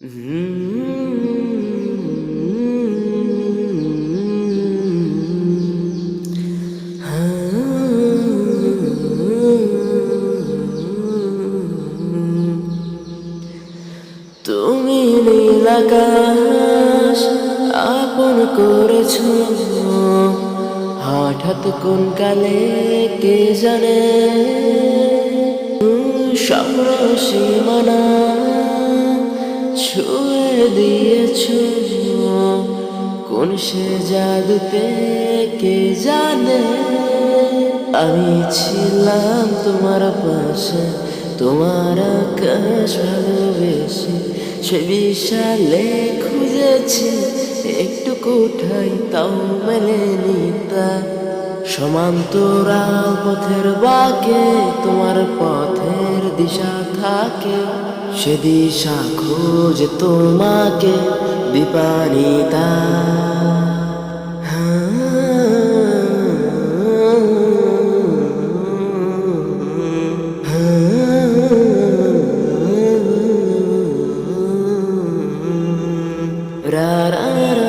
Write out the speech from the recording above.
তুমি নীলাকাশ আপন করেছ। হঠাৎ কোন কালে কে জানে? স্বপ্ন সীমানা দিয়েছ? কোন সে জাদুতে কে জানে? আমি ছিলাম তোমার পাশে, তোমার আকাশ ভালোবেসে। সে বিশালে খুঁজেছি, একটু কোঠায় তাও মেলেনি তা সমান্তরাল পথের বাকে তোমার পথের দিশা থাকে। সে দিশা খোঁজে তোমাকে দীপানিতা। ra ra